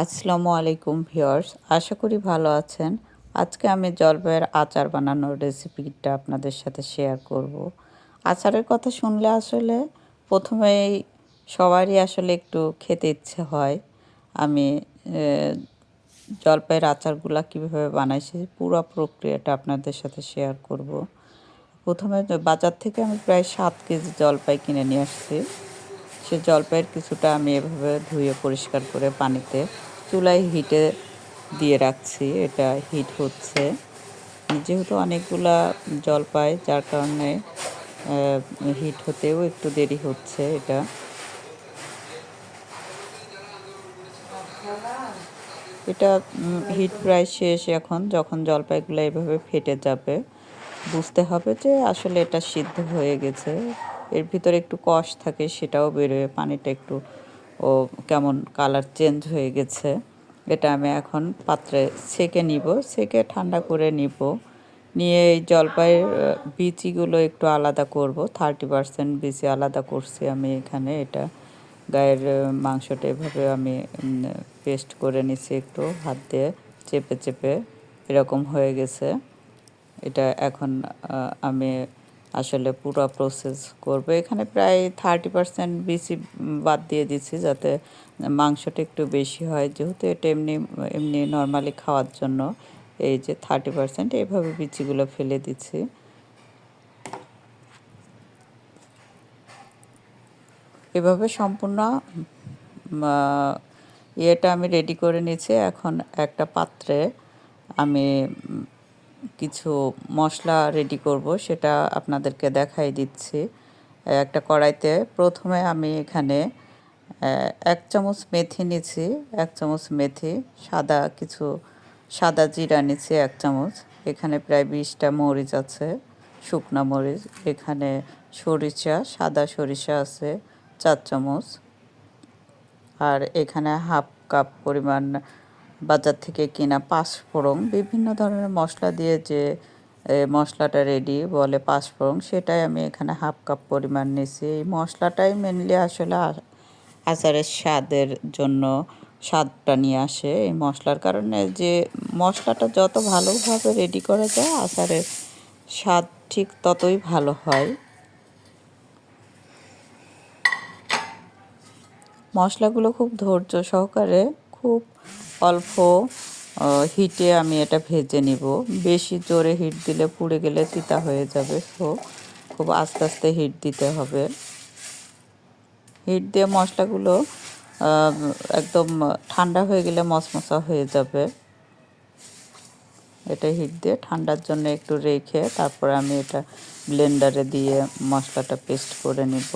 আসসালামু আলাইকুম ভিউয়ার্স, আশা করি ভালো আছেন। আজকে আমি জলপাইয়ের আচার বানানোর রেসিপিটা আপনাদের সাথে শেয়ার করব। আচারের কথা শুনলে আসলে প্রথমেই সবারই আসলে একটু খেতে ইচ্ছে হয়। আমি জলপাইয়ের আচারগুলা কীভাবে বানাইছি পুরো প্রক্রিয়াটা আপনাদের সাথে শেয়ার করব। প্রথমে বাজার থেকে আমি প্রায় সাত কেজি জলপাই কিনে নিয়ে আসছি। সে জলপাইয়ের কিছুটা আমি এভাবে ধুয়ে পরিষ্কার করে পানিতে চুলায় হিটে দিয়ে রাখছি, এটা হিট হচ্ছে। যেহেতু অনেকগুলা জলপাই, যার কারণে হিট হতেও একটু দেরি হচ্ছে এটা। এটা হিট প্রায় শেষ এখন, যখন জলপাইগুলো এভাবে ফেটে যাবে। বুঝতে হবে যে আসলে এটা সিদ্ধ হয়ে গেছে। এর ভিতরে একটু কষ থাকে, সেটাও বেরোয়, পানিটা একটু, ও কেমন কালার চেঞ্জ হয়ে গেছে। এটা আমি এখন পাত্রে সেকে নিব সেকে ঠান্ডা করে নিব। নিয়ে এই জলপাইয়ের বিচিগুলো একটু আলাদা করব থার্টি পারসেন্ট বিচি আলাদা করছি আমি এখানে, এটা গায়ের মাংসটা এভাবে আমি পেস্ট করে নিছি একটু, হাত দিয়ে চেপে চেপে, এরকম হয়ে গেছে। এটা এখন আমি আসলে পুরো প্রসেস করব। এখানে প্রায় থার্টি পারসেন্ট বেশি বাদ দিয়ে দিচ্ছি যাতে মাংসটা একটু বেশি হয়। যেহেতু এটা এমনি এমনি নর্মালি খাওয়ার জন্য, এই যে থার্টি পারসেন্ট এইভাবে বিচিগুলো ফেলে দিচ্ছি। এভাবে সম্পূর্ণ ইয়েটা আমি রেডি করে নিয়েছি। এখন একটা পাত্রে আমি কিছু মশলা রেডি করব, সেটা আপনাদেরকে দেখাই দিচ্ছি। একটা কড়াইতে প্রথমে আমি এখানে এক চামচ মেথি নিছি এক চামচ মেথি, সাদা কিছু, সাদা জিরা নিছি এক চামচ। এখানে প্রায় বিশটা মরিচ আছে, শুকনা মরিচ। এখানে সরিষা, সাদা সরিষা আছে, চার চামচ। আর এখানে হাফ কাপ পরিমাণ বাজার থেকে কেনা পাঁচফোড়ন, বিভিন্ন ধরনের মশলা দিয়ে যে মশলাটা রেডি বলে পাঁচফোড়ন, সেটাই আমি এখানে হাফ কাপ পরিমাণ নিয়েছি। এই মশলাটাই মেনলি আসলে আচারের স্বাদের জন্য স্বাদটা নিয়ে আসে এই মশলার কারণে যে, মশলাটা যত ভালোভাবে রেডি করা যায়, আচারের স্বাদ ঠিক ততই ভালো হয়। মশলাগুলো খুব ধৈর্য সহকারে, খুব অল্প হিটে আমি এটা ভেজে নিব। বেশি জোরে হিট দিলে পুড়ে গেলে তিতা হয়ে যাবে। তো খুব আস্তে আস্তে হিট দিতে হবে। হিট দিয়ে মশলাগুলো একদম ঠান্ডা হয়ে গেলে মশমশা হয়ে যাবে। এটা হিট দিয়ে ঠান্ডার জন্য একটু রেখে তারপরে আমি এটা ব্লেন্ডারে দিয়ে মশলাটা পেস্ট করে নিব।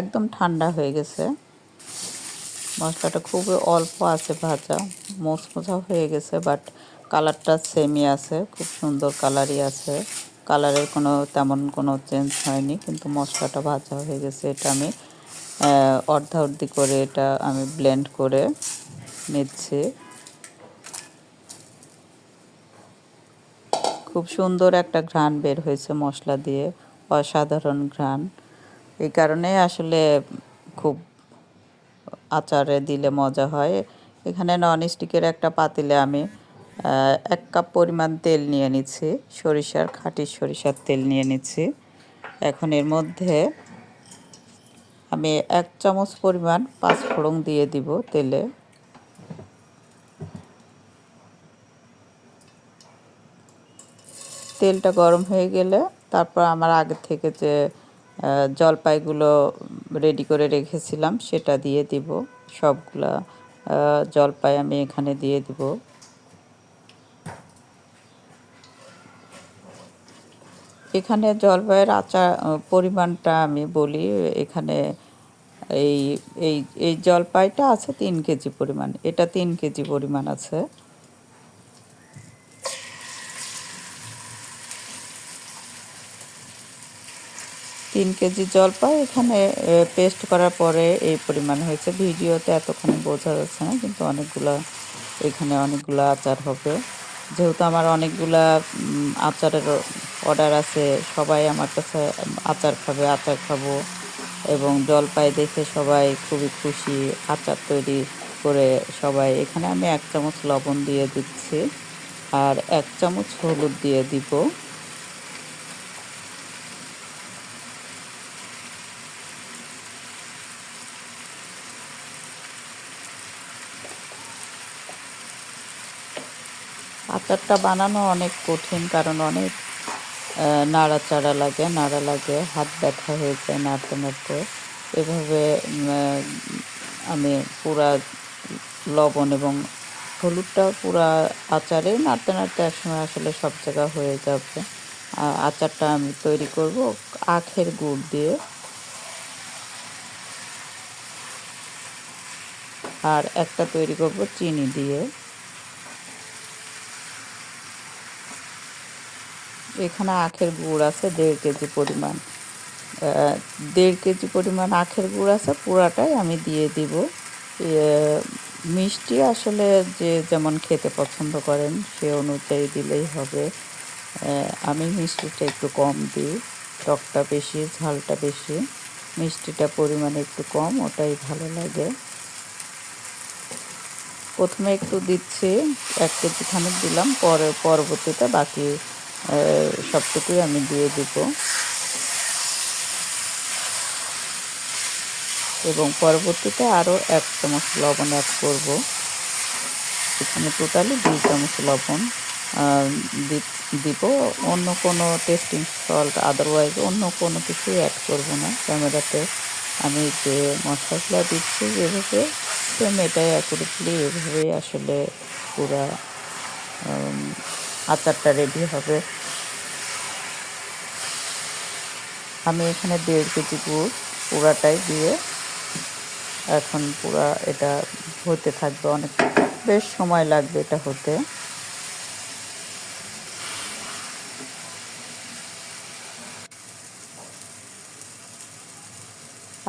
একদম ঠান্ডা হয়ে গেছে। মশলাটা খুবই অল্প আছে ভাজা, মোচমোচা হয়ে গেছে বাট কালারটা সেমই আছে, খুব সুন্দর কালারই আছে। কালারের কোনো তেমন কোনো চেঞ্জ হয়নি, কিন্তু মশলাটা ভাজা হয়ে গেছে। এটা আমি অর্ধা অর্ধি করে এটা আমি ব্লেন্ড করে নিচ্ছি। খুব সুন্দর একটা ঘ্রাণ বের হয়েছে মশলা দিয়ে, অসাধারণ ঘ্রাণ। এই কারণে আসলে খুব আচারে দিলে মজা হয়। এখানে নন স্টিকের একটা পাতিলে আমি এক কাপ পরিমাণ তেল নিয়ে নিচ্ছি। সরিষার খাঁটি সরিষার তেল নিয়ে নিচ্ছি। এখন এর মধ্যে আমি এক চামচ পরিমাণ পাঁচফোড়ন দিয়ে দিব তেলে। তেলটা গরম হয়ে গেলে তারপর আমার আগে থেকে যে জলপাইগুলো রেডি করে রেখেছিলাম, সেটা দিয়ে দিব। সবগুলা জলপাই আমি এখানে দিয়ে দিব। এখানে জলপাইয়ের আচার পরিমাণটা আমি বলি, এখানে এই এই এই জলপাইটা আছে তিন কেজি পরিমাণ। এটা তিন কেজি পরিমাণ আছে। তিন কেজি জলপাই এখানে পেস্ট করার পরে এই পরিমাণ হয়েছে। ভিডিওতে এতক্ষণে বোঝা যাচ্ছে না, কিন্তু অনেকগুলো, এখানে অনেকগুলো আচার হবে। যেহেতু আমার অনেকগুলা আচারের অর্ডার আছে, সবাই আমার কাছে আচার খাবে, আচার খাব এবং জলপাই দেখে সবাই খুবই খুশি। আচার তৈরি করে সবাই, এখানে আমি এক চামচ লবণ দিয়ে দিচ্ছি আর এক চামচ হলুদ দিয়ে দিব। আচারটা বানানো অনেক কঠিন কারণ অনেক নাড়াচাড়া লাগে, নাড়া লাগে, হাত ব্যথা হয়ে যায় নাড়তে নাড়তে। এভাবে আমি পুরা লবণ এবং হলুদটা পুরা আচারে নাড়তে নাড়তে একসময় আসলে সব জায়গা হয়ে যাবে। আচারটা আমি তৈরি করব আখের গুড় দিয়ে। আর একটা তৈরি করব চিনি দিয়ে। এখানে আখের গুড় আছে, দেড় কেজি পরিমাণ। দেড় কেজি পরিমাণ আখের গুড় আছে, পুরাটাই আমি দিয়ে দিব। মিষ্টি আসলে যে যেমন খেতে পছন্দ করেন, সে অনুযায়ী দিলেই হবে। আমি মিষ্টিটা একটু কম দিই, টকটা বেশি, ঝালটা বেশি। মিষ্টিটা পরিমাণে একটু কম, ওটাই ভালো লাগে। প্রথমে একটু দিচ্ছি, এক কেজি খানিক দিলাম, পরে, পরবর্তীতে বাকি সবটুকুই আমি দিয়ে দিব। এবং পরবর্তীতে আরও এক চামচ লবণ অ্যাড করব। এখানে টোটালি দুই চামচ লবণ দিব। অন্য কোনো টেস্টিং সল্ট আদারওয়াইজ অন্য কোনো কিছুই অ্যাড করব না। ক্যামেরাতে আমি যে মশলাগুলো দিচ্ছি যেভাবে সেম এটাই অ্যাকুরেটলি এভাবেই আসলে পুরা আচারটা রেডি হবে। আমি এখানে দেড় কেজি গুড় পুরাটাই দিয়ে এখন পুরা এটা হতে থাকবে অনেক, বেশ সময় লাগবে এটা হতে।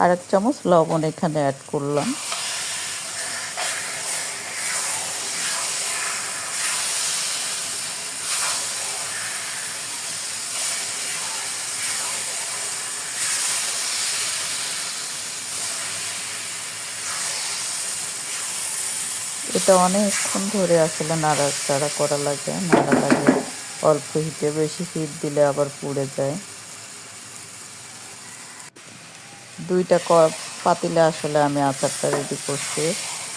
আর এক চামচ লবণ এখানে অ্যাড করলাম। এটা অনেকক্ষণ ধরে আসলে নাড়াচাড়া করা লাগে নাড়া লাগে অল্প হিটে বেশি হিট দিলে আবার পুড়ে যায়। দুইটা পাতিলে আসলে আমি আচারটা রেডি করছি।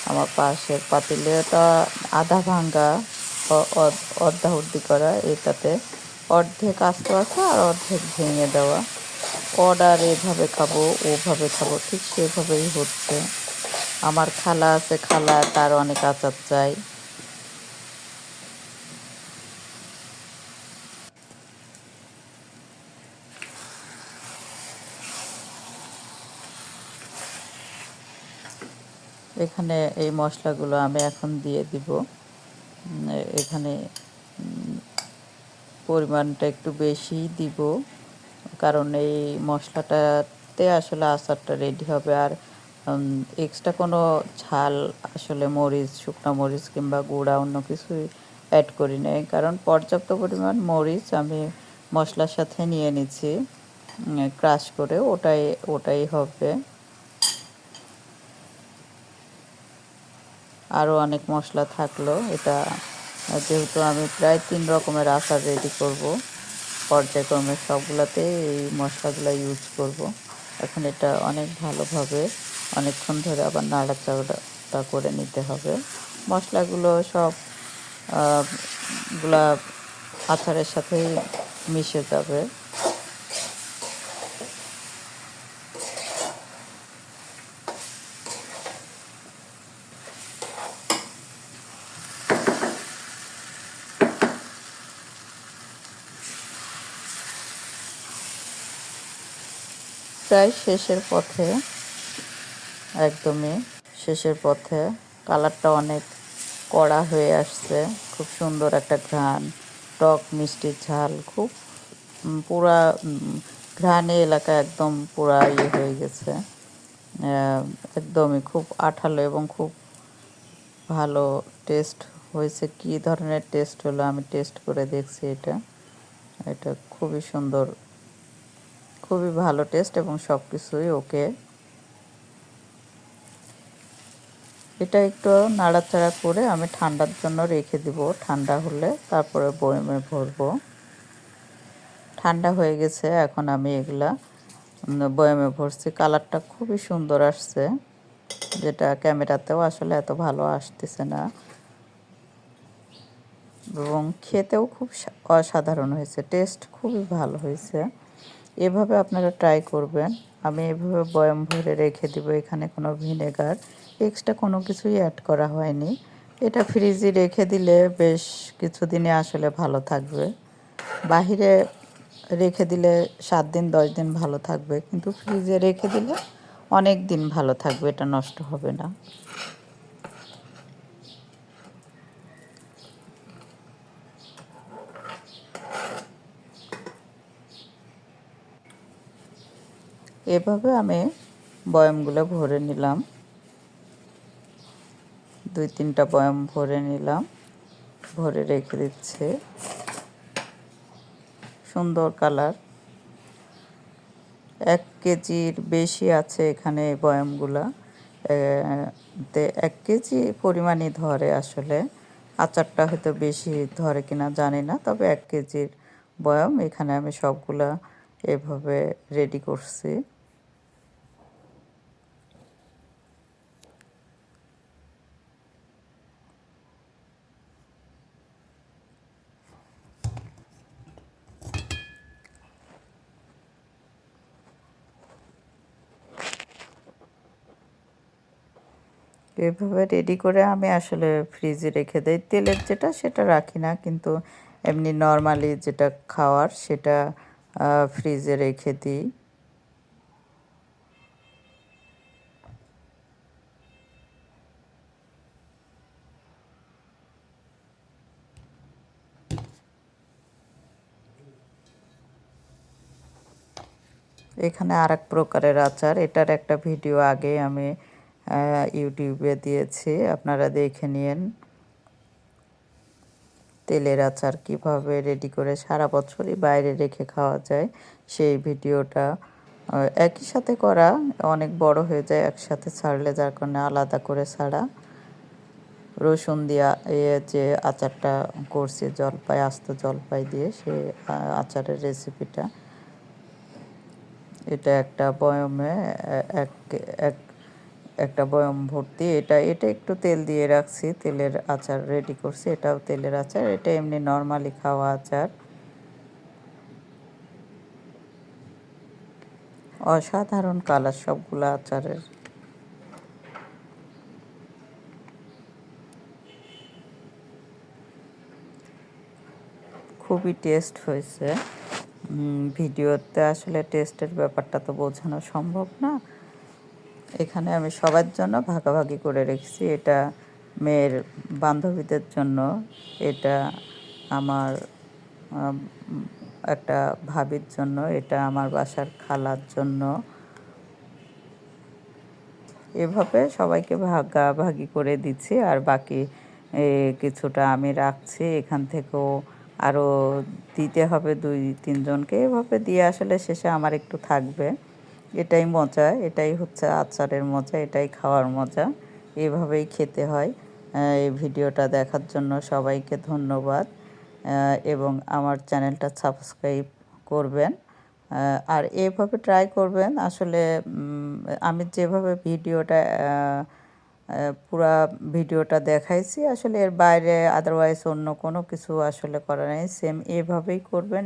আমার পাশের পাতিলেটা আধা ভাঙ্গা অ- অ- করা, এটাতে অর্ধেক আস্ত আছে আর অর্ধেক ভেঙে দেওয়া। অর্ডার এভাবে খাব, ওভাবে খাব, ঠিক সেভাবেই হচ্ছে। আমার খালা আছে, খালা তার অনেক আচার চাই। এখানে এই মশলাগুলো আমি এখন দিয়ে দিব। এখানে পরিমাণটা একটু বেশি দিব। কারণ এই মশলাটাতে আসলে আচারটা রেডি হবে। আর এক্সট্রা কোনো ঝাল আসলে মরিচ, শুকনো মরিচ কিংবা গুঁড়া অন্য কিছুই অ্যাড করি নাই। কারণ পর্যাপ্ত পরিমাণ মরিচ আমি মশলার সাথে নিয়ে নিচ্ছি ক্রাশ করে, ওটাই ওটাই হবে। আরও অনেক মশলা থাকল, এটা যেহেতু আমি প্রায় তিন রকমের আচার রেডি করব, পর্যায়ক্রমে সবগুলাতে এই মশলাগুলো ইউজ করব। এখন এটা অনেক ভালোভাবে অনেকক্ষণ ধরে আবার নাড়াচাড়া করে নিতে হবে। মশলাগুলো সবগুলা আচারের সাথেই মিশে যাবে। প্রায় শেষের পথে একদমই শেষের পথে। কালারটা অনেক কড়া হয়ে আসছে। খুব সুন্দর একটা ঘ্রাণ। টক মিষ্টি ঝাল। খুব পুরা ঘ্রাণে এলাকা একদম পুরা ইয়ে হয়ে গেছে। একদমই খুব আঠালো এবং খুব ভালো টেস্ট হয়েছে। কি ধরনের টেস্ট হলো? আমি টেস্ট করে দেখছি এটা। এটা খুবই সুন্দর, খুবই ভালো টেস্ট এবং সব কিছুই ওকে এটা একটু নাড়াচাড়া করে আমি ঠান্ডার জন্য রেখে দিব। ঠান্ডা হলে তারপরে বয়মে ভরবো। ঠান্ডা হয়ে গেছে, এখন আমি এগুলা বয়মে ভরছি। কালারটা খুবই সুন্দর আসছে, যেটা ক্যামেরাতেও আসলে এত ভালো আসতেছে না। এবং খেতেও খুব অসাধারণ হয়েছে, টেস্ট খুবই ভালো হয়েছে। এভাবে আপনারা ট্রাই করবেন। আমি এভাবে বয়াম ভরে রেখে দিব, এখানে কোনো ভিনেগার। এক্সট্রা কোনো কিছুই অ্যাড করা হয়নি। এটা ফ্রিজে রেখে দিলে বেশ কিছুদিনে আসলে ভালো থাকবে। বাহিরে রেখে দিলে সাত দিন, দশ দিন ভালো থাকবে। কিন্তু ফ্রিজে রেখে দিলে অনেক দিন ভালো থাকবে, এটা নষ্ট হবে না। এভাবে আমি বয়ামগুলো ভরে নিলাম। দুই তিনটা বয়াম ভরে নিলাম। ভরে রেখে দিচ্ছে। সুন্দর কালার। এক কেজির বেশি আছে এখানে বয়ামগুলা। এক কেজি পরিমাণই ধরে আসলে। আচারটা হয়তো বেশি ধরে কিনা জানি না, তবে এক কেজির বয়াম এখানে আমি সবগুলা এভাবে রেডি করছি। এভাবে রেডি করে আমি আসলে ফ্রিজে রেখে দেই। তেলের যেটা, সেটা রাখি না, কিন্তু এমনি নর্মালি যেটা খাওয়ার, সেটা ফ্রিজে রেখে দিই। এখানে আর এক প্রকারের আচার। এটার একটা ভিডিও আগে আমি ইউটিউবে দিয়েছি। আপনারা দেখে নিন তেলের আচার কীভাবে রেডি করে সারা বছরই বাইরে রেখে খাওয়া যায়। সেই ভিডিওটা একই সাথে করা অনেক বড় হয়ে যায়, একসাথে ছাড়লে যার কারণে আলাদা করে ছাড়া। রসুন দিয়া যে আচারটা করছি, জলপাই, আস্ত জলপাই দিয়ে সে আচারের রেসিপিটা এটা একটা বয়মে এক এক একটা বয়ম ভর্তি। এটা এটা একটু তেল দিয়ে রাখছি, তেলের আচার রেডি করছি। এটাও তেলের আচার, এটা এমনি নর্মালি খাওয়া আচার। অসাধারণ কালার সবগুলো আচারের। খুবই টেস্ট হয়েছে। ভিডিওতে আসলে টেস্টের ব্যাপারটা তো বোঝানো সম্ভব না। এখানে আমি সবার জন্য ভাগাভাগি করে রেখেছি। এটা মেয়ের বান্ধবীদের জন্য। এটা আমার একটা ভাবির জন্য। এটা আমার বাসার খালার জন্য। এভাবে সবাইকে ভাগাভাগি করে দিচ্ছি। আর বাকি কিছুটা আমি রাখছি। এখান থেকেও আরও দিতে হবে দুই, তিনজনকে। এভাবে দিয়ে আসলে শেষে আমার একটু থাকবে। এটাই মজা, এটাই হচ্ছে আচারের মজা, এটাই খাওয়ার মজা। এভাবেই খেতে হয়। এই ভিডিওটা দেখার জন্য সবাইকে ধন্যবাদ। এবং আমার চ্যানেলটা সাবস্ক্রাইব করবেন। আর এভাবে ট্রাই করবেন। আসলে আমি যেভাবে ভিডিওটা পুরা ভিডিওটা দেখাইছি, আসলে এর বাইরে আদারওয়াইজ অন্য কোনো কিছু আসলে করা নেই। সেম এভাবেই করবেন।